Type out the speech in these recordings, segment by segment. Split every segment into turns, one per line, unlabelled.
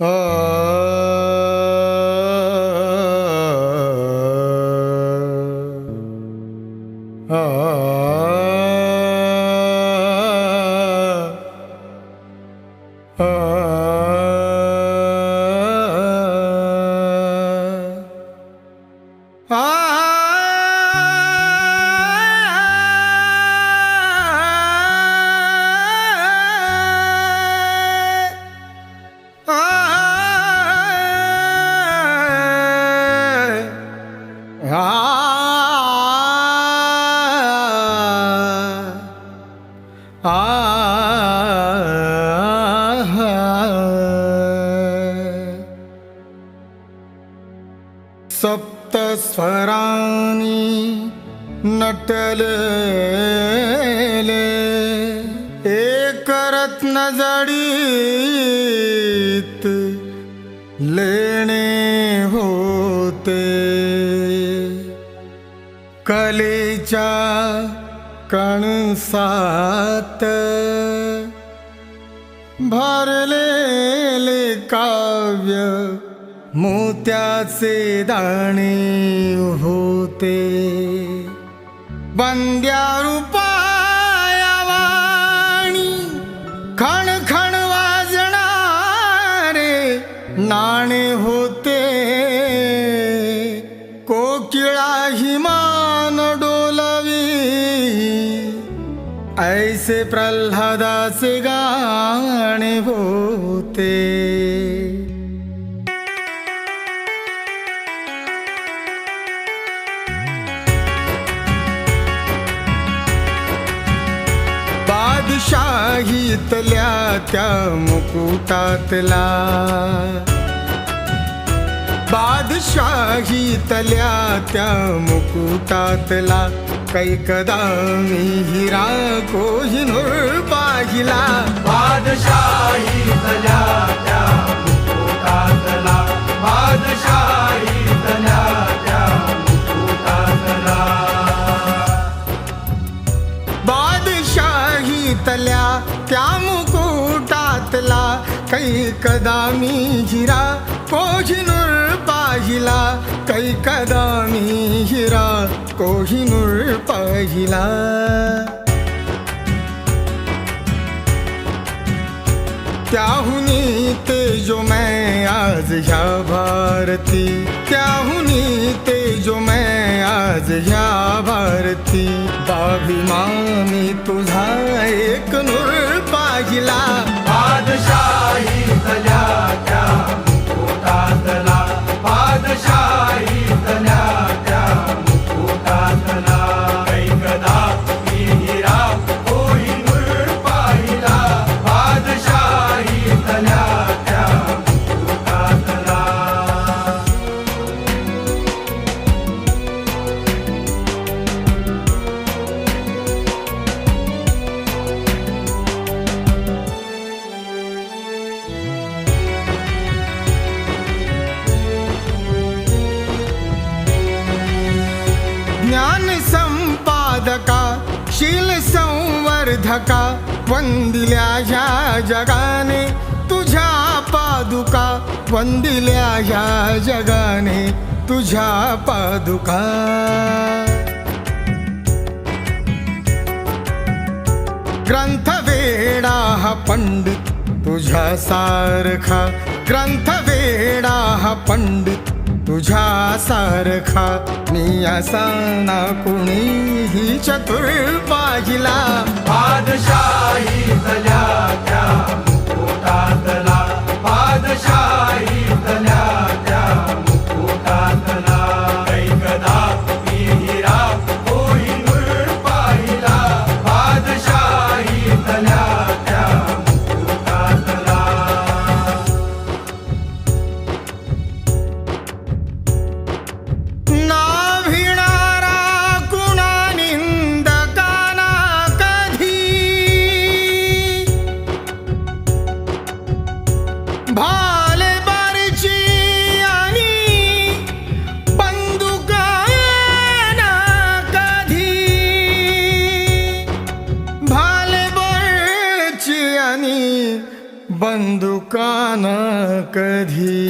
Uh. सप्तस्वराणि नटलेले एक रत्न जडीत लेणे होते. कलेच्या कणसात भरलेले काव्य मोत्याचे दाणे होते. बंद्या रूपायावाणी खण खण वाजणारे नाणे होते. कोकिळा हिमान डोलवी ऐसे प्रल्हादाचे गाणे होते. बादशाहीतल्या त्या मुकुटातला. बादशाहीतल्या त्या मुकुटातला. कैकदा मी हिरा कोहिनूर पाहिला.
बादशाहीतल्या त्या मुकुटातला.
बादशाहीतल्या कै कदामी हिरा कोहिनूर पाहिला. कैकदा हिरा कोहिनूर पाहिला. त्याहुनी ते जो मैं आज ह्या भारती त्याहुनी ते जो मैं आज ह्या भारती. दाभिमानी तुझा एक नूर पाहिला.
बादशाही
संवर्धका वंदिल्या ह्या जगाने? तुझ्या पादुका वंदिल्या ह्या जगाने. तुझ्या पादुका. ग्रंथवेडा हा पंडित तुझ्या सारखा. ग्रंथवेडा हा पंडित तुझ्या सारखा मी असा ना कुणीही चतुर पाहिला. भाले बारची आणि बंदुकाना कधी. भाले बारची आणि बंदुकान कधी.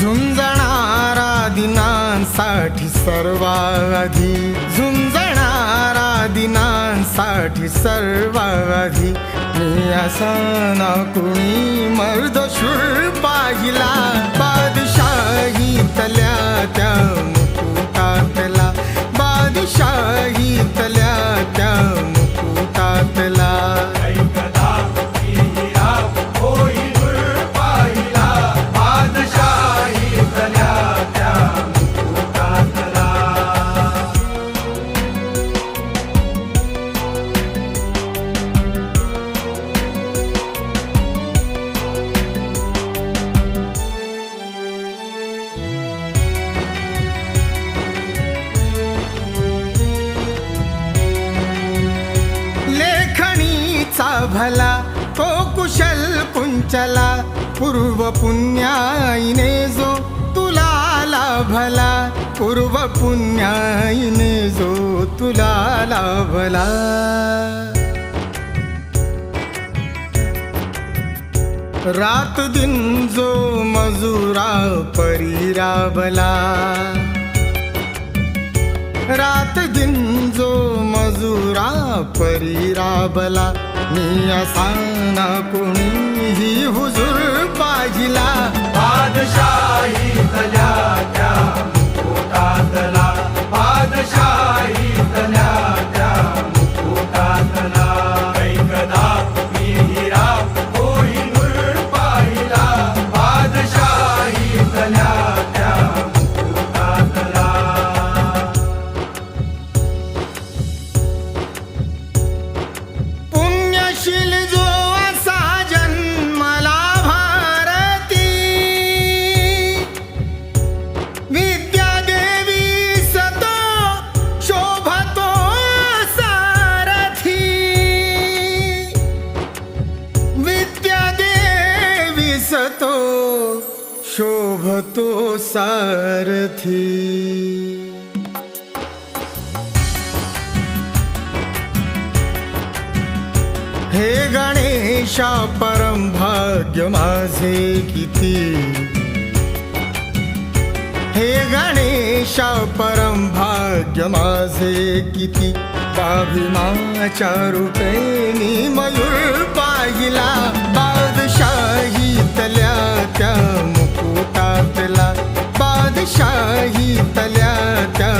झुंजणारा दिनांसाठी सर्वाधी. झुंजणारा दिनांसाठी सर्वाधी. मी असा ना चला पूर्व पुण्याईने जो तुला लाभला पूर्व पुण्याईने जो तुला लाभला. रात दिन जो मजुरा परी राबला रात दिन जो मजुरा परी राबला मी असा ना कोणीही हुजूर पाहिला.
बादशाही
तो सारथी। हे गणेशा परम भाग्य माझे किती? हे गणेशा परम भाग्य माझे किती? बाभिमाच्या रूपेनी मयूर पाहिला बादशाही तल्या त्या शाही तल्याच्या